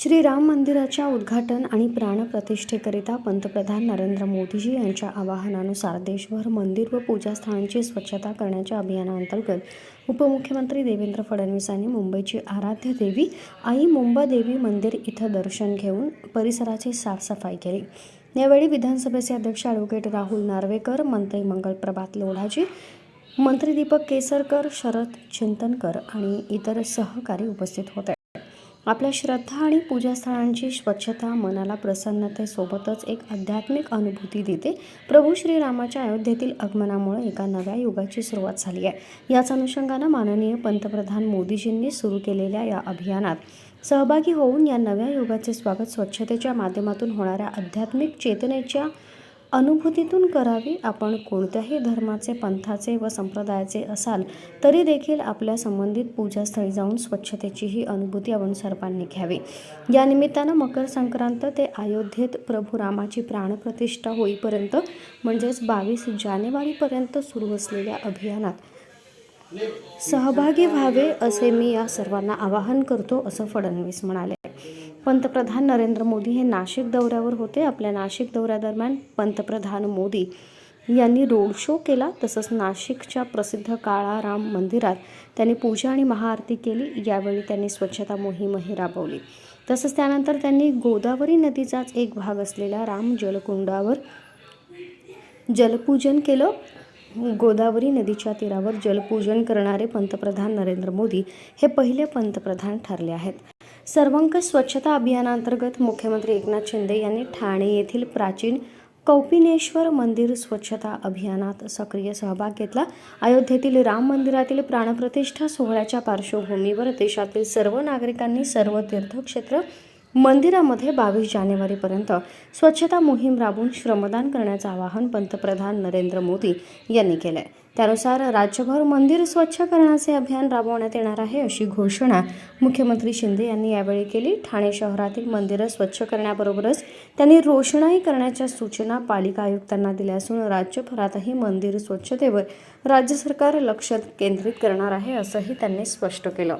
श्री राम मंदिराच्या उद्घाटन आणि प्राणप्रतिष्ठेकरिता पंतप्रधान नरेंद्र मोदीजी यांच्या आवाहनानुसार देशभर मंदिर व पूजास्थळांची स्वच्छता करण्याच्या अभियानाअंतर्गत उपमुख्यमंत्री देवेंद्र फडणवीस यांनी मुंबईची आराध्य देवी आई मुंबादेवी मंदिर इथं दर्शन घेऊन परिसराची साफसफाई केली. यावेळी विधानसभेचे अध्यक्ष ॲडव्होकेट राहुल नार्वेकर मंत्री मंगल प्रभात लोढाजी मंत्री दीपक केसरकर शरद चिंतनकर आणि इतर सहकारी उपस्थित होते. आपल्या श्रद्धा आणि पूजास्थळांची स्वच्छता मनाला प्रसन्नतेसोबतच एक आध्यात्मिक अनुभूती देते. प्रभू श्रीरामाच्या अयोध्येतील आगमनामुळे एका नव्या युगाची सुरुवात झाली आहे. याच अनुषंगानं माननीय पंतप्रधान मोदीजींनी सुरू केलेल्या या अभियानात सहभागी होऊन या नव्या युगाचे स्वागत स्वच्छतेच्या माध्यमातून होणाऱ्या आध्यात्मिक चेतनेच्या अनुभूतीतून करावी. आपण कोणत्याही धर्माचे पंथाचे व संप्रदायाचे असाल तरी देखील आपल्या संबंधित पूजास्थळी जाऊन स्वच्छतेची ही अनुभूती आपण सर्वांनी घ्यावी. या निमित्तानं मकर संक्रांत ते अयोध्येत प्रभू रामाची प्राणप्रतिष्ठा होईपर्यंत म्हणजेच बावीस जानेवारीपर्यंत सुरू असलेल्या अभियानात सहभागी व्हावे असे मी या सर्वांना आवाहन करतो असं फडणवीस म्हणाले. पंतप्रधान नरेंद्र मोदी हे नाशिक दौऱ्यावर होते. आपल्या नाशिक दौऱ्यादरम्यान पंतप्रधान मोदी यांनी रोड शो केला. तसंच नाशिकच्या प्रसिद्ध काळाराम मंदिरात त्यांनी पूजा आणि महाआरती केली. यावेळी त्यांनी स्वच्छता मोहीमही राबवली. तसंच त्यानंतर त्यांनी गोदावरी नदीचाच एक भाग असलेल्या राम जलकुंडावर जलपूजन केलं. गोदावरी नदीच्या तीरावर जलपूजन करणारे पंतप्रधान नरेंद्र मोदी हे पहिले पंतप्रधान ठरले आहेत. सर्वंकष स्वच्छता अभियानांतर्गत मुख्यमंत्री एकनाथ शिंदे यांनी ठाणे येथील प्राचीन कौपिनेश्वर मंदिर स्वच्छता अभियानात सक्रिय सहभाग घेतला. अयोध्येतील राम मंदिरातील प्राणप्रतिष्ठा सोहळ्याच्या पार्श्वभूमीवर देशातील सर्व नागरिकांनी सर्व तीर्थक्षेत्र मंदिरामध्ये बावीस जानेवारीपर्यंत स्वच्छता मोहीम राबवून श्रमदान करण्याचं आवाहन पंतप्रधान नरेंद्र मोदी यांनी केलं आहे त्यानुसार राज्यभर मंदिर स्वच्छ करण्याचे अभियान राबवण्यात येणार आहे अशी घोषणा मुख्यमंत्री शिंदे यांनी यावेळी केली. ठाणे शहरातील मंदिरं स्वच्छ करण्याबरोबरच त्यांनी रोषणाई करण्याच्या सूचना पालिका आयुक्तांना दिल्या असून राज्यभरातही मंदिर स्वच्छतेवर राज्य सरकार लक्ष केंद्रित करणार आहे असंही त्यांनी स्पष्ट केलं.